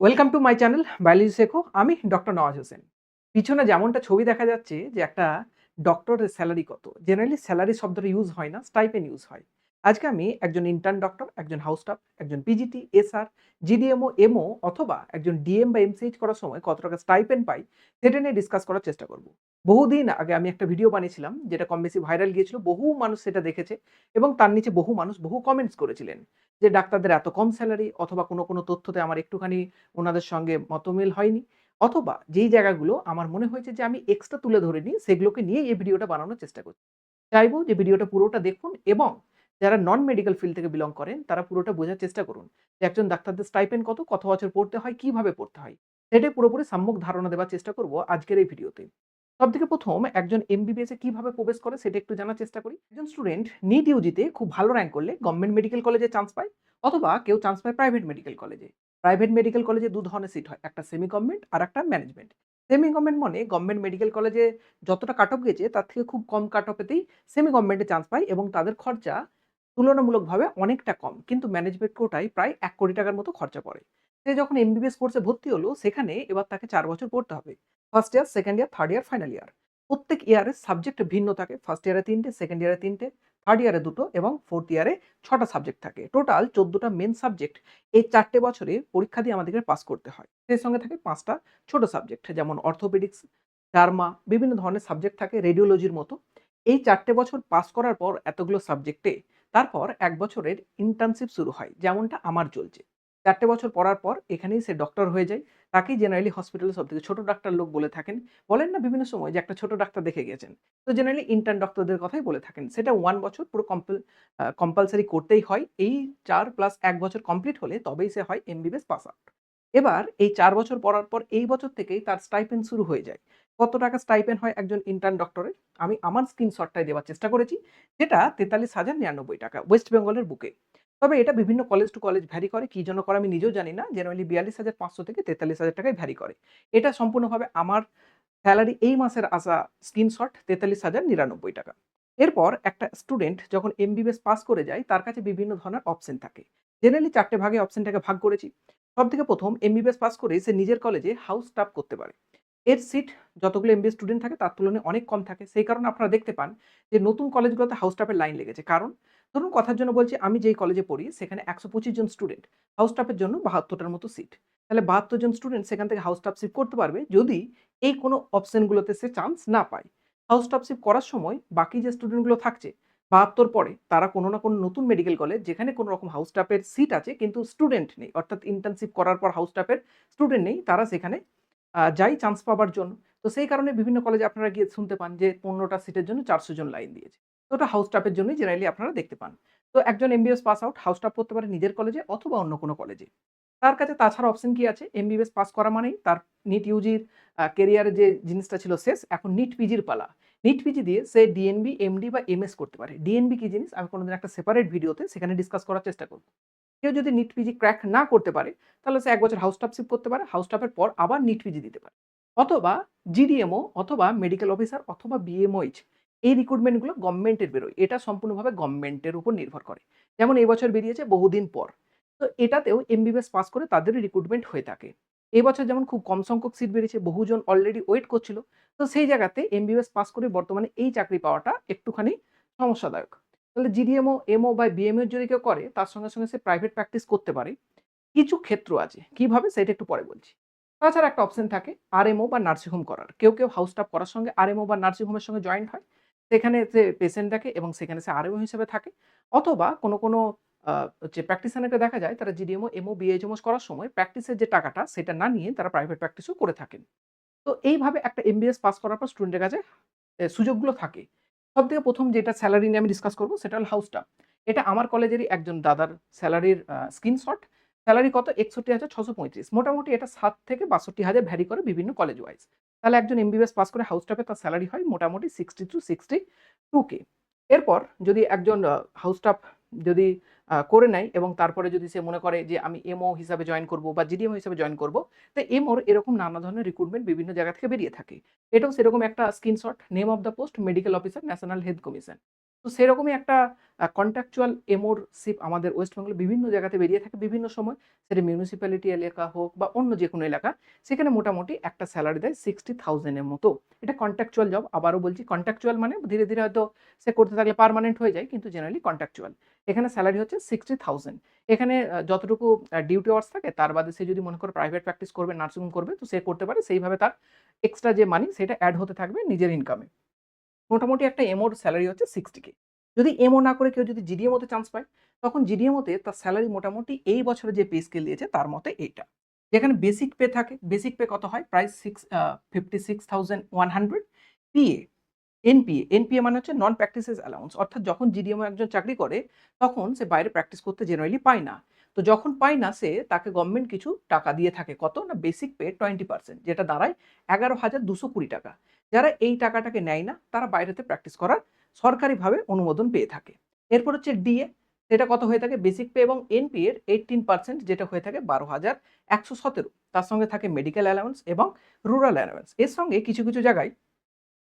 Welcome to my channel biology শেখো আমি doctor Nawaz Hossain পিছনে যেমনটা ছবি দেখা যাচ্ছে যে একটা ডক্টরের স্যালারি কত। জেনারেলি স্যালারি শব্দটা ইউজ হয় না স্টাইপেন ইউজ হয়। আজকে আমি একজন ইন্টার্ন ডক্টর একজন হাউস স্টাফ একজন পিজিটি এসআর জিডিএমও এমও অথবা একজন ডিএম বা এমসিএইচ করার সময় কত টাকা স্টাইপেন পাই, সেটা নিয়ে ডিসকাস করার চেষ্টা করব। বহুদিন আগে আমি একটা ভিডিও বানিয়েছিলাম, যেটা কম বেশি ভাইরাল গিয়েছিল, বহু মানুষ সেটা দেখেছে এবং তার নিচে বহু মানুষ বহু কমেন্টস করেছিলেন যে ডাক্তারদের এত কম স্যালারি অথবা কোনো কোনো তথ্যতে আমার একটুখানি ওনাদের সঙ্গে মতমিল হয়নি অথবা যেই জায়গাগুলো আমার মনে হয়েছে যে আমি এক্সট্রা তুলে ধরে নিই সেগুলোকে নিয়ে এই ভিডিওটা বানানোর চেষ্টা করছি। চাইব যে ভিডিওটা পুরোটা দেখুন এবং যারা নন মেডিকেল ফিল্ড থেকে বিলং করেন, তারা পুরোটা বোঝার চেষ্টা করুন যে একজন ডাক্তারদের স্টাইপেন কত কত বছর পড়তে হয়, কীভাবে পড়তে হয়। সেটাই পুরোপুরি সাম্যক ধারণা দেওয়ার চেষ্টা করব আজকের এই ভিডিওতে। সব থেকে প্রথম, একজন এমবিবিএস এ কীভাবে প্রবেশ করে সেটা একটু জানার চেষ্টা করি। একজন স্টুডেন্ট নিট ইউজিতে খুব ভালো র্যাঙ্ক করলে গভর্নমেন্ট মেডিকেল কলেজে চান্স পায়, অথবা কেউ চান্স পায় প্রাইভেট মেডিকেল কলেজে প্রাইভেট মেডিকেল কলেজে দু ধরনের সিট হয়, একটা সেমি গভর্নমেন্ট আর একটা ম্যানেজমেন্ট সেমি গভর্নমেন্ট মানে গভর্নমেন্ট মেডিকেল কলেজে যতটা কাট অফ গেছে, তার থেকে খুব কম কাট অফেতেই সেমি গভর্নমেন্টে চান্স পায় এবং তাদের খরচা তুলনামূলকভাবে অনেকটা কম, কিন্তু ম্যানেজমেন্ট কোটায় প্রায় এক কোটি টাকার মতো খরচা পড়ে। সে যখন এমবিবিএস কোর্সে ভর্তি হলো, সেখানে এবার তাকে চার বছর পড়তে হবে। First year second year third year final year প্রত্যেক ইয়ারের সাবজেক্ট ভিন্ন থাকে। ফার্স্ট ইয়ারে তিনটে সেকেন্ড ইয়ারে তিনটে থার্ড ইয়ারে দুটো এবং ফোর্থ ইয়ারে ছটা সাবজেক্ট থাকে। টোটাল চোদ্দোটা মেন সাবজেক্ট এই চারটে বছরে পরীক্ষা দিয়ে আমাদেরকে পাস করতে হয়। সেই সঙ্গে থাকে পাঁচটা ছোট সাবজেক্ট যেমন অর্থোপেডিক্স ডার্মা বিভিন্ন ধরনের সাবজেক্ট থাকে রেডিওলজির মতো। এই চারটে বছর পাস করার পর এতগুলো সাবজেক্টে তারপর এক বছরের ইন্টার্নশিপ শুরু হয়, যেমনটা আমার চলছে। চারটে বছর পড়ার পর এখানেই সে ডক্টর হয়ে যায়। তাকেই জেনারেলি হসপিটালে সব থেকে ছোট ডাক্তার লোক বলে থাকেন। বলেন না বিভিন্ন সময় যে একটা ছোট ডাক্তার দেখে গেছেন। তো জেনারেলি ইন্টার্ন ডক্টরদের কথাই বলে থাকেন। সেটা ওয়ান বছর পুরো কম্পাল কম্পালসারি করতেই হয়। এই চার প্লাস এক বছর কমপ্লিট হলে তবেই সে হয় এমবিবিএস পাস আউট এবার এই চার বছর পড়ার পর এই বছর থেকেই তার স্টাইপেন শুরু হয়ে যায়। কত টাকা স্টাইপেন হয় একজন ইন্টার্ন ডক্টরের আমি আমার স্ক্রিনশটটাই দেওয়ার চেষ্টা করেছি, যেটা তেতাল্লিশ হাজার নিরানব্বই টাকা ওয়েস্ট বেঙ্গলের বুকে তবে এটা বিভিন্ন কলেজ টু কলেজ ভ্যারি করে, কী জন্য করে আমি নিজেও জানি না। জেনারেলি বিয়াল্লিশ হাজার পাঁচশো থেকে তেতাল্লিশ হাজার টাকায় ভ্যারি করে। এটা সম্পূর্ণভাবে আমার স্যালারি এই মাসের আসা স্ক্রিনশট তেতাল্লিশ হাজার নিরানব্বই টাকা। এরপর একটা স্টুডেন্ট যখন এমবিবিএস পাস করে যায়, তার কাছে বিভিন্ন ধরনের অপশন থাকে। জেনারেলি চারটে ভাগে অপশনটাকে ভাগ করেছি। সব থেকে প্রথম এমবিবিএস পাস করে সে নিজের কলেজে হাউস স্টাফ করতে পারে। এর সিট যতগুলো এমবিএস স্টুডেন্ট থাকে, তার তুলনায় অনেক কম থাকে। সেই কারণে আপনারা দেখতে পান যে নতুন কলেজগুলোতে হাউস স্টাফের লাইন লেগেছে। কারণ ধরুন কথার জন্য বলছি, আমি যেই কলেজে পড়ি, সেখানে একশো পঁচিশ জন স্টুডেন্ট হাউস স্টাফের জন্য বাহাত্তরটার মতো সিট তাহলে বাহাত্তর জন স্টুডেন্ট সেখান থেকে হাউস স্টাফশিপ করতে পারবে যদি এই কোনো অপশনগুলোতে সে চান্স না পায়। হাউস স্টাফশিপ করার সময় বাকি যে স্টুডেন্টগুলো থাকছে, বাহাত্তর পরে তারা কোনো না কোনো নতুন মেডিকেল কলেজ যেখানে কোনো রকম হাউস স্টাফের সিট আছে, কিন্তু স্টুডেন্ট নেই। অর্থাৎ ইন্টার্নশিপ করার পর হাউস স্টাফের স্টুডেন্ট নেই, তারা সেখানে যাই চান্স পাওয়ার জন্য। তো সেই কারণে বিভিন্ন কলেজে আপনারা গিয়ে শুনতে পান যে পনেরোটা সিটের জন্য চারশো জন লাইন দিয়েছে। তো ওটা হাউস স্টাফের জন্যই জেনারেলি আপনারা দেখতে পান। তো একজন MBS pass out house staff করতে পারে নিজের কলেজে অথবা অন্য কোনো কলেজে তার কাছে তাছাড়া অপশন কি আছে? এমবিবিএস পাস করা মানেই তার নিট ইউজির কেরিয়ারের যে জিনিসটা ছিল শেষ, এখন নিট পিজির পালা। নিট পিজি দিয়ে সে ডিএনবি এমডি বা এমএস করতে পারে। ডিএনবি কি জিনিস? আমি কোনোদিন একটা সেপারেট ভিডিওতে সেখানে ডিসকাস করার চেষ্টা করব। কেউ যদি নিট পিজি ক্র্যাক না করতে পারে, তাহলে সে এক বছর হাউস স্টাফশিপ করতে পারে হাউস স্টাফের পর আবার নিট পিজি দিতে পারে। অথবা জিডিএমও অথবা মেডিকেল অফিসার অথবা বিএমওইচ এই রিক্রুটমেন্টগুলো গভর্নমেন্টের বেরোয়। এটা সম্পূর্ণভাবে গভর্নমেন্টের উপর নির্ভর করে। যেমন এই বছর বেরিয়েছে বহুদিন পর। তো এটাতেও এমবিবিএস পাস করে তাদেরই রিক্রুটমেন্ট হয়ে থাকে। এই বছর যেমন খুব কম সংখ্যক সিট বেরিয়েছে, বহুজন অলরেডি ওয়েট করছিল। তো সেই জায়গাতে এমবিবিএস পাস করে বর্তমানে এই চাকরি পাওয়াটা একটুখানি সমস্যাদায়ক। তাহলে জিডিএমও এমও বা বিএমও যদি কেউ করে, তার সঙ্গে সঙ্গে সে প্রাইভেট প্র্যাকটিস করতে পারে। কিছু ক্ষেত্র আছে। কীভাবে? সেটা একটু পরে বলছি। তাছাড়া একটা অপশন থাকে আরএমও বা নার্সিং হোম করার। কেউ কেউ হাউস স্টাফ করার সঙ্গে আরএমও বা নার্সিং হোমের সঙ্গে জয়েন্ট হয়। সেখানে সে পেশেন্ট দেখে এবং সেখানে সে আরএমও হিসেবে থাকে। অথবা কোনো কোনো যে হচ্ছে দেখা যায়, তারা জিডিএমও এমও বিএইচএমওস করার সময় প্র্যাকটিসের যে টাকাটা, সেটা না নিয়ে তারা প্রাইভেট প্র্যাকটিসও করে থাকেন। তো এইভাবে একটা এমবিএস পাস করার পর স্টুডেন্টের কাছে সুযোগগুলো থাকে। সব থেকে প্রথম যেটা স্যালারি নিয়ে আমি ডিসকাস করব সেটা হল হাউস স্টাফ এটা আমার কলেজেরই একজন দাদার স্যালারির স্ক্রিনশট স্যালারি কত? একষট্টি হাজার ছশো পঁয়ত্রিশ। মোটামুটি এটা সাত থেকে বাষট্টি হাজার ভ্যারি করে বিভিন্ন কলেজ ওয়াইজ তাহলে একজন এমবিবিএস পাস করে হাউস স্টাফে তার স্যালারি হয় মোটামুটি sixty two sixty two K এরপর যদি একজন হাউস স্টাফ যদি করে নেয় এবং তারপরে যদি সে মনে করে যে আমি এমও হিসাবে জয়েন করব বা জিডিএমও হিসাবে জয়েন করব, তো এমওর এরকম নানা ধরনের রিক্রুটমেন্ট বিভিন্ন জায়গা থেকে বেরিয়ে থাকে। এটাও সেরকম একটা screenshot name of the post medical officer national health commission তো সেরকমই একটা কন্ট্রাকচুয়াল এমওরশিপ আমাদের ওয়েস্ট বেঙ্গলে বিভিন্ন জায়গাতে বেরিয়ে থাকে বিভিন্ন সময়। সেটা মিউনিসিপ্যালিটি এলাকা হোক বা অন্য যেকোনো এলাকা। সেখানে মোটামুটি একটা স্যালারি দেয় সিক্সটি থাউজেন্ডের মতো। এটা কন্ট্রাকচুয়াল জব। আবারও বলছি কন্ট্রাকচুয়াল মানে ধীরে, ধীরে হয়তো সে করতে থাকলে পারমানেন্ট হয়ে যায়। কিন্তু জেনারেলি কন্ট্রাকচুয়াল। এখানে স্যালারি হচ্ছে 60,000 এখানে যতটুকু ডিউটি আওয়ার্স থাকে তার বাদে সে যদি মনে করো প্রাইভেট প্র্যাকটিস করবে, নার্সিং করবে তো সে করতে পারে। সেইভাবে তার এক্সট্রা যে মানি সেটা অ্যাড হতে থাকবে নিজের ইনকামে। মোটামুটি একটা এমওর সেলারি হচ্ছে 60K যদি এমও না করে কেউ যদি জিডিএমওতে চান্স পায়, তখন জিডিএমওতে তার সেলারি মোটামুটি এই বছরে যে পে স্কেল দিয়েছে তার মতে এইটা। যেখানে বেসিক পে থাকে, বেসিক পে কত হয়? প্রায় six uh 56,100 PA, NPA, NPA মানে হচ্ছে নন প্র্যাকটিসেস অ্যালাউন্স অর্থাৎ যখন জিডিএমও একজন চাকরি করে তখন সে বাইরে প্র্যাকটিস করতে জেনারেলি পায় না। তো যখন পায় না সে তাকে গভর্নমেন্ট কিছু টাকা দিয়ে থাকে কত? না বেসিক পে 20% যেটা দাঁড়ায় 11,220 টাকা। যারা এই টাকাটাকে নেয় না তারা বাইরেতে প্র্যাকটিস করার সরকারিভাবে অনুমোদন পেয়ে থাকে। এরপর হচ্ছে ডিএ সেটা কত হয়ে থাকে? বেসিক পে এবং এনপিএর 18% যেটা হয়ে থাকে 12,117 তার সঙ্গে থাকে মেডিকেল অ্যালাউন্স এবং রুরাল অ্যালাউন্স। এর সঙ্গে কিছু, কিছু জায়গায়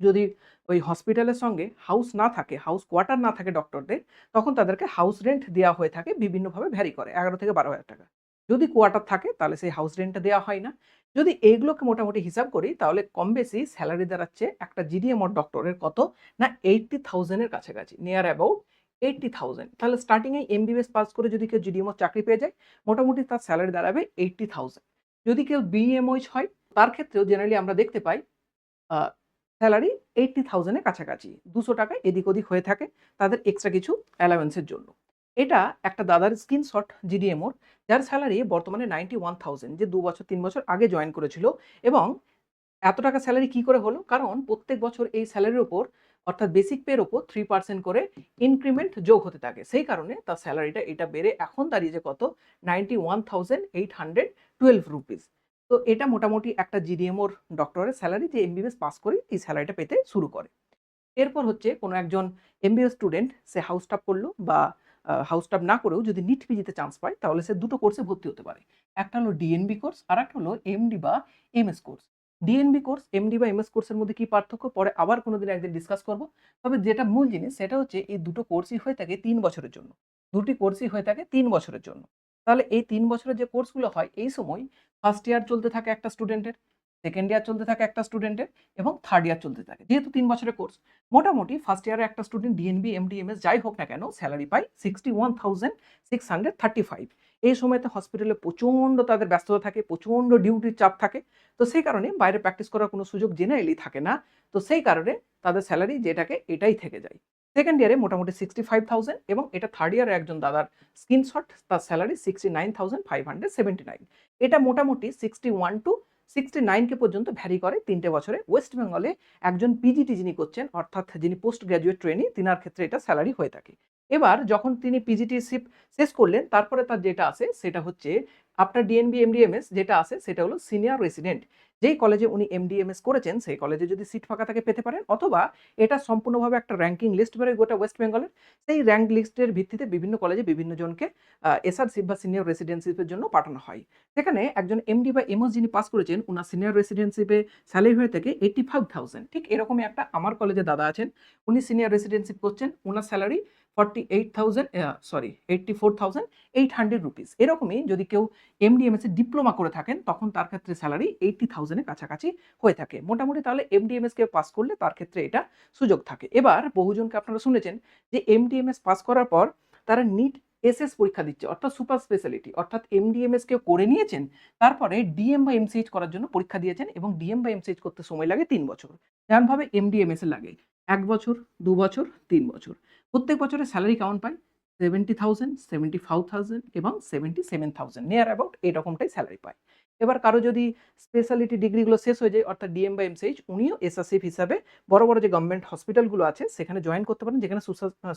যদি ওই হসপিটালের সঙ্গে হাউস না থাকে, হাউস কোয়ার্টার না থাকে ডক্টরদের তখন তাদেরকে হাউস রেন্ট দেওয়া হয়ে থাকে বিভিন্নভাবে ভ্যারি করে 11 থেকে 12,000 টাকা। যদি কোয়ার্টার থাকে তাহলে সেই হাউস রেন্টটা দেওয়া হয় না। যদি এইগুলোকে মোটামুটি হিসাব করি তাহলে কম বেশি স্যালারি দাঁড়াচ্ছে একটা জিডিএমও ডক্টরের কত? না এইটটি থাউজেন্ডের কাছাকাছি। নিয়ার অ্যাবাউট 80,000 তাহলে স্টার্টিং এ এমবিবিএস পাস করে যদি কেউ জিডিএমও চাকরি পেয়ে যায় মোটামুটি তার স্যালারি দাঁড়াবে 80,000 যদি কেউ বিএমওইচ হয় তার ক্ষেত্রেও জেনারেলি আমরা দেখতে পাই সেলারি 80,000 এর কাছাকাছি। দুশো টাকা এদিক ওদিক হয়ে থাকে তাদের এক্সট্রা কিছু অ্যালাওয়েন্স এর জন্য। এটা একটা দাদার স্ক্রিনশট জিডিএমওর যার স্যালারি বর্তমানে 91,000 যে দু বছর তিন বছর আগে জয়েন করেছিল এবং এত টাকা স্যালারি কি করে হলো? কারণ প্রত্যেক বছর এই স্যালারির ওপর অর্থাৎ বেসিক পের ওপর থ্রি পার্সেন্ট করে ইনক্রিমেন্ট যোগ হতে থাকে। সেই কারণে তার স্যালারিটা এটা বেড়ে এখন দাঁড়িয়েছে কত? 91,812 রুপিস। তো এটা মোটামুটি একটা জিডিএমওর ডক্টরের স্যালারি যে এমবিবিএস পাস করে এই স্যালারিটা পেতে শুরু করে। এরপর হচ্ছে কোনো একজন এমবিবিএস স্টুডেন্ট সে হাউস করল বা হাউস স্টাফ না করেও যদি নিট পিজিতে চান্স পায় তাহলে সে দুটো কোর্সে ভর্তি হতে পারে। একটা হলো ডিএনবি কোর্স আর একটা হলো এমডি বা MS course. DNB course, MD বা এমএস কোর্সের মধ্যে কি পার্থক্য? পরে আবার কোনোদিন একদিন ডিসকাস করব। তবে যেটা মূল জিনিস সেটা হচ্ছে এই দুটো কোর্সই হয়ে থাকে তিন বছরের জন্য। দুটি কোর্সই হয়ে থাকে তিন বছরের জন্য। তাহলে এই তিন বছরের যে কোর্সগুলো হয় এই সময় ফার্স্ট ইয়ার চলতে থাকে একটা স্টুডেন্টের, সেকেন্ড ইয়ার চলতে থাকে একটা স্টুডেন্টের এবং থার্ড ইয়ার চলতে থাকে। যেহেতু তিন বছরের কোর্স মোটামুটি ফার্স্ট ইয়ারে একটা স্টুডেন্ট ডিএনবি, এমডি, এমএস যাই হোক না কেন সেলারি পায় 61,635 এই সময়তে হসপিটালে প্রচণ্ড তাদের ব্যস্ততা থাকে, প্রচণ্ড ডিউটির চাপ থাকে। তো সেই কারণে বাইরে প্র্যাকটিস করার কোনো সুযোগ জেনারেলি থাকে না। তো সেই কারণে তাদের স্যালারি যেটাকে এটাই থেকে যায়। সেকেন্ড ইয়ারে মোটামুটি 65,000 এবং এটা থার্ড ইয়ারে একজন দাদার স্ক্রিনশট তার সেলারি 69,579 এটা মোটামুটি 61 টু 69 কে পর্যন্ত ভ্যারি করে তিনটে বছরে। ওয়েস্ট বেঙ্গলে একজন পিজিটি যিনি করছেন অর্থাৎ যিনি পোস্ট গ্র্যাজুয়েট ট্রেনি তিনার ক্ষেত্রে এটা স্যালারি হয়ে থাকে। এবার যখন তিনি পিজিটি শিপ শেষ করলেন তারপরে তার যেটা আছে সেটা হচ্ছে আফটার ডিএনবি, এমডিএমএস যেটা আছে সেটা হলো সিনিয়র রেসিডেন্ট। যেই কলেজে উনি এমডিএমএস করেছেন সেই কলেজে যদি সিট ফাঁকা থাকে পেতে পারেন অথবা এটা সম্পূর্ণভাবে একটা র্যাঙ্কিং লিস্ট বেরোয় গোটা ওয়েস্ট বেঙ্গলের। সেই র্যাঙ্ক লিস্টের ভিত্তিতে বিভিন্ন কলেজে বিভিন্ন জনকে আ এসআরশিপ বা সিনিয়র রেসিডেন্টশিপের জন্য পাঠানো হয়। সেখানে একজন এমডি বা এমএস যিনি পাস করেছেন উনার সিনিয়র রেসিডেন্টশিপে স্যালারি হয়ে থাকে 85,000 ঠিক এরকমই একটা আমার কলেজে দাদা আছেন। উনি সিনিয়র রেসিডেন্টশিপ করছেন। উনার সেলারি 48,000 আ সরি 84,800 রুপিস। এরকমই যদি কেউ এমডি, এমএস ডিপ্লোমা করে থাকেন তখন তার ক্ষেত্রে সেলারি 80,000 এর কাছাকাছি হয়ে থাকে। মোটামুটি তাহলে এমডি, এমএস কেউ পাস করলে তার ক্ষেত্রে এটা সুযোগ থাকে। এবার বহুজনকে আপনারা শুনেছেন যে এমডি, এমএস পাস করার পর তারা নিট এসএস পরীক্ষা দিচ্ছে অর্থাৎ সুপার স্পেশালিটি অর্থাৎ এমডি, এমএস কেউ করে নিয়েছেন তারপরে ডিএম বা এমসিএইচ করার জন্য পরীক্ষা দিয়েছেন এবং ডিএম বা এমসিএইচ করতে সময় লাগে ৩ বছর। যেমনভাবে এমডি, এমএস এর লাগে ১ বছর, ২ বছর, ৩ বছর। প্রত্যেক বছরে স্যালারি কেমন পায়? 70,000, 75,000 এবং 77,000 নিয়ার অ্যাবাউট এরকমটাই স্যালারি পায়। এবার কারও যদি স্পেশালিটি ডিগ্রিগুলো শেষ হয়ে যায় অর্থাৎ ডিএম বা এমসিএইচ উনিও এসআরশিপ হিসাবে বড়, বড় যে গভর্নমেন্ট হসপিটালগুলো আছে সেখানে জয়েন করতে পারেন যেখানে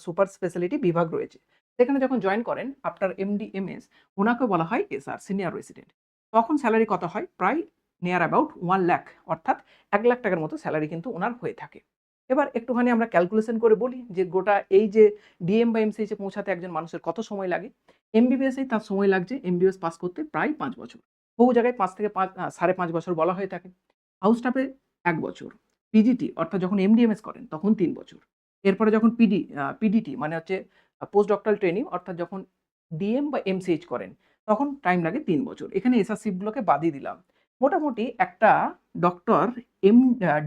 সুপার স্পেশালিটি বিভাগ রয়েছে। সেখানে যখন জয়েন করেন আফটার এমডি, এমএস উনাকেও বলা হয় এসআর সিনিয়র রেসিডেন্ট। তখন স্যালারি কত হয়? প্রায় নিয়ার অ্যাবাউট ওয়ান লাখ অর্থাৎ এক লাখ টাকার মতো স্যালারি কিন্তু ওনার হয়ে থাকে। এবার একটুখানি আমরা ক্যালকুলেশন করে বলি যে গোটা এই যে ডিএম বা এমসিএইচ পৌঁছাতে একজন মানুষের কত সময় লাগে? এমবিবিএস এই তার সময় লাগছে এমবিবিএস পাস করতে প্রায় পাঁচ বছর। বহু জায়গায় পাঁচ থেকে পাঁচ সাড়ে পাঁচ বছর বলা হয়ে থাকে। হাউস স্টাফে এক বছর। পিজিটি অর্থাৎ যখন এমডি, এমএস করেন তখন তিন বছর। এরপরে যখন পিডি পিডিটি মানে হচ্ছে পোস্ট ডক্টরাল ট্রেনিং অর্থাৎ যখন ডিএম বা এমসিএইচ করেন তখন টাইম লাগে তিন বছর এখানে এসআর এসআরসিপগুলোকে বাদই দিলাম মোটামুটি একটা ডক্টর এম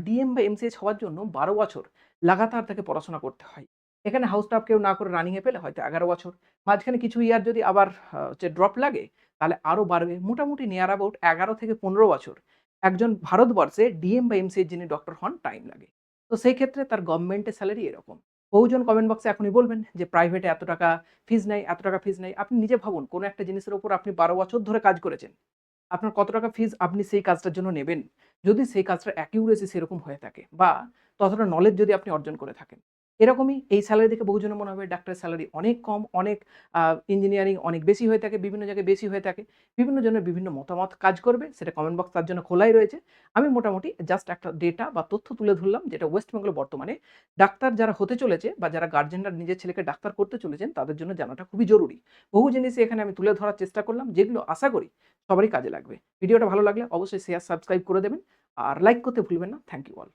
ডিএম বা এমসিএইচ হওয়ার জন্য বারো বছর লাগাতার তাকে পড়াশোনা করতে হয়। এখানে হাউস স্টাফ কেউ না করে রানিংয়ে পেলে হয়তো এগারো বছর। মাঝখানে কিছু ইয়ার যদি আবার হচ্ছে ড্রপ লাগে, তাহলে আরও বাড়বে মোটামুটি নিয়ার অ্যাবাউট এগারো থেকে পনেরো বছর একজন ভারতবর্ষে ডিএম বা এমসিএইচ যিনি ডক্টর হন টাইম লাগে। তো সেই ক্ষেত্রে তার গভর্নমেন্টের স্যালারি এরকম। বহুজন কমেন্ট বক্সে এখনই বলবেন যে প্রাইভেটে এত টাকা ফিজ নেই, এত টাকা ফিজ নেই। আপনি নিজে ভাবুন, কোনো একটা জিনিসের উপর আপনি বারো বছর ধরে কাজ করেছেন। আপনার কত টাকা ফিজ আপনি সেই কাজটার জন্য নেবেন? যদি সেই কাজটা অ্যাকিউরেসি সেরকম হয়ে থাকে বা ততটা নলেজ যদি আপনি অর্জন করে থাকেন। এরকমই এই স্যালারি দেখে বহুজনের মনে হবে ডাক্তারের স্যালারি অনেক কম, অনেক ইঞ্জিনিয়ারিং অনেক বেশি হয়ে থাকে, বিভিন্ন জায়গায় বেশি হয়ে থাকে, বিভিন্ন জনের বিভিন্ন মতামত কাজ করবে, সেটা কমেন্ট বক্স তার জন্য খোলাই রয়েছে। আমি মোটামুটি জাস্ট একটা ডেটা বা তথ্য তুলে ধরলাম, যেটা ওয়েস্ট বেঙ্গলে বর্তমানে ডাক্তার যারা হতে চলেছে বা যারা গার্জেনরা নিজের ছেলেকে ডাক্তার করতে চলেছেন, তাদের জন্য জানাটা খুবই জরুরি। বহু জিনিস এখানে আমি তুলে ধরার চেষ্টা করলাম, যেগুলো আশা করি সবারই কাজে লাগবে। ভিডিওটা ভালো লাগলে অবশ্যই শেয়ার সাবস্ক্রাইব করে দেবেন, আর লাইক করতে ভুলবেন না। Thank you all